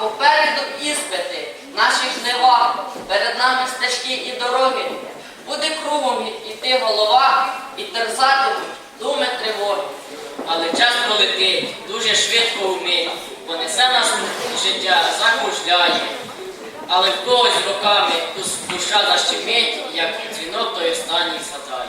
попереду іспити, наші жнива, перед нами стежки і дороги. Буде кругом іти голова і терзатимуть думи тривоги. Але час пролетить, дуже швидко умить, понесе нас життя, закружляє. Але в когось роками душа защемить, як дзвінок той останній згадає.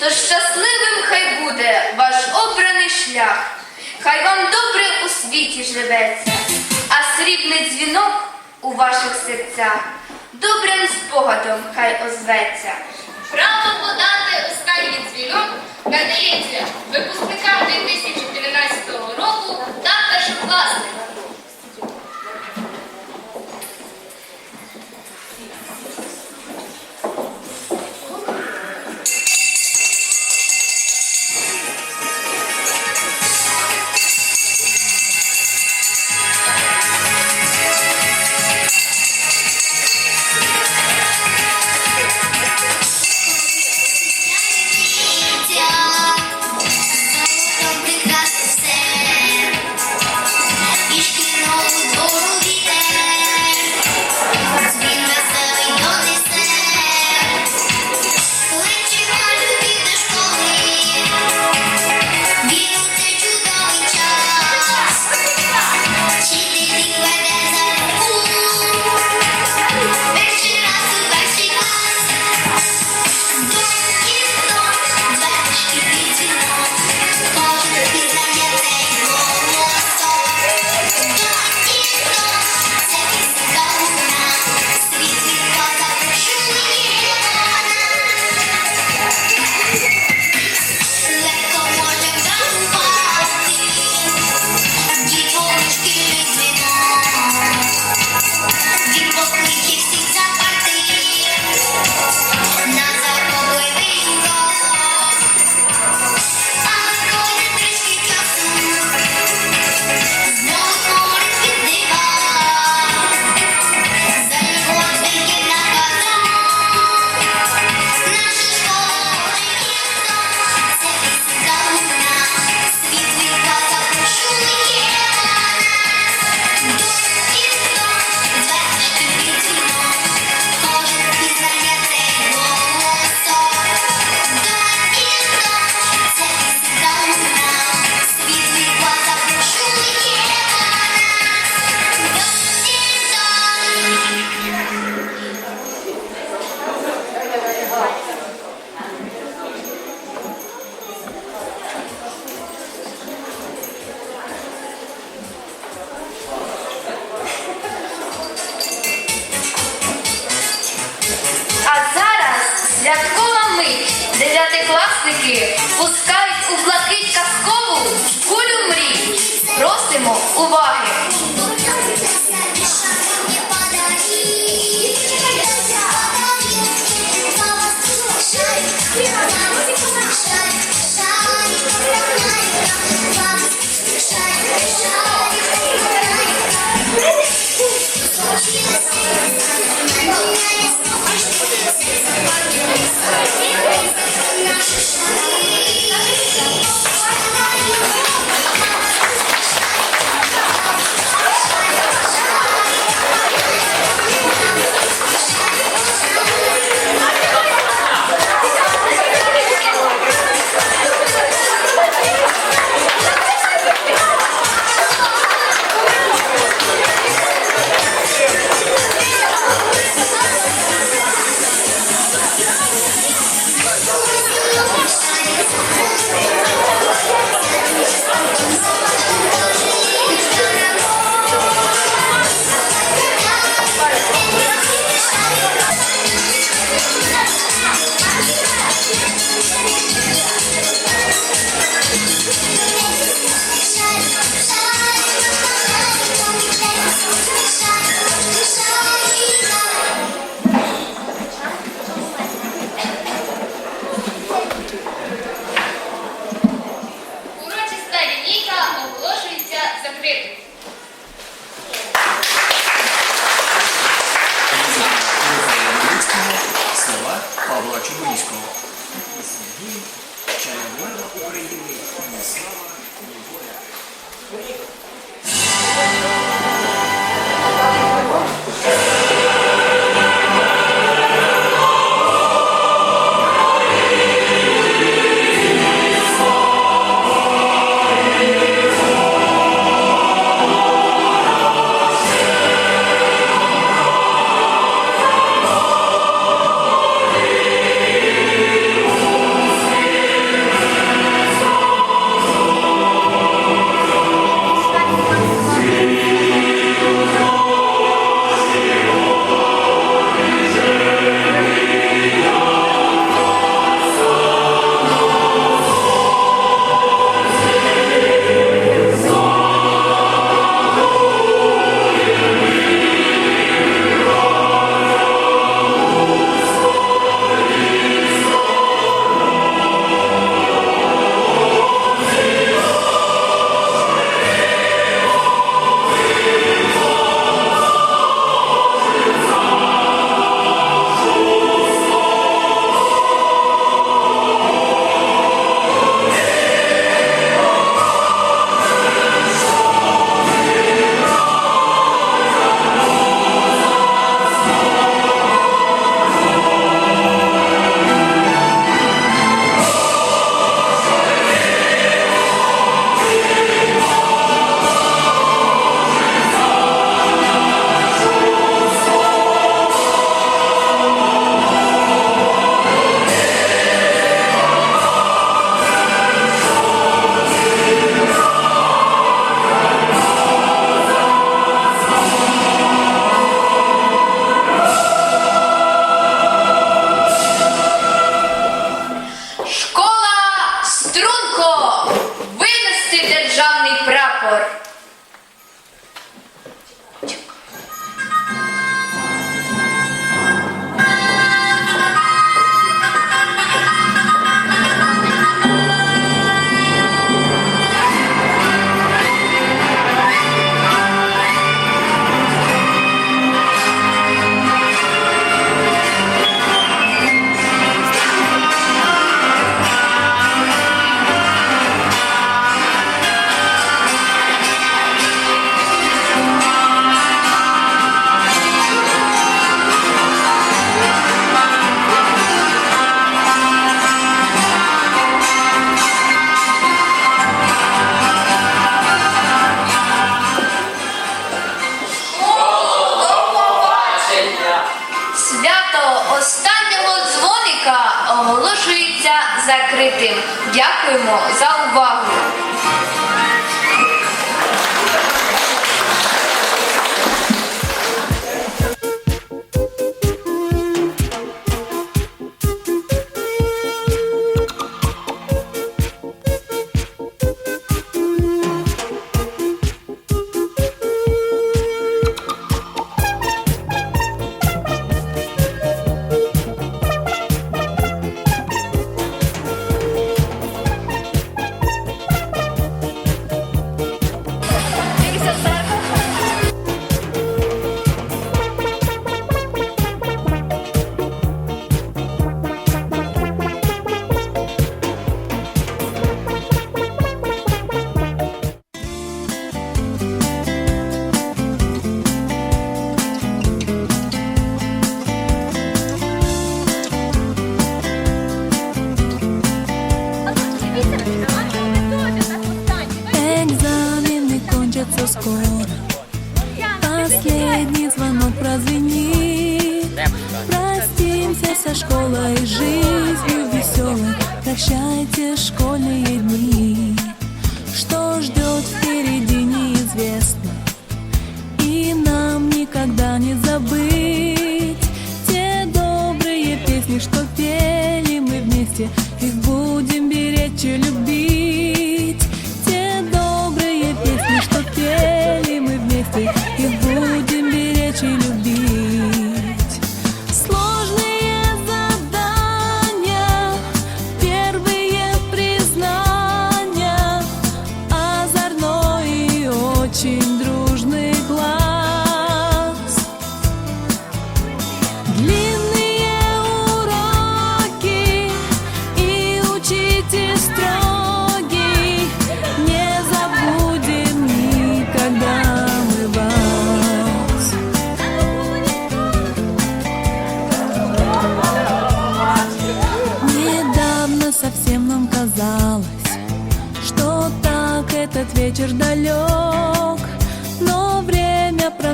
Тож щасливим хай буде ваш обраний шлях, хай вам добре у світі живеться, а срібний дзвінок у ваших серцях добрим спогадом хай озветься. Право подати останній дзвінок надається випускникам 2013 року та першокласникам.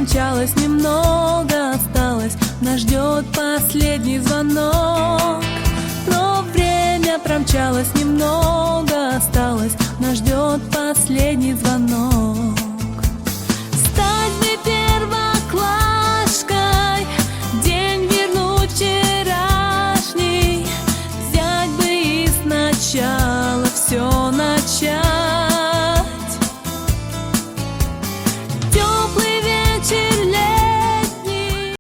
Примчалась немного, осталось. Нас ждет последний звонок. Но время промчалось немного, осталось. Нас ждет последний звонок. Стать бы первоклашкой День вернуть вчерашний. Взять бы и сначала все начать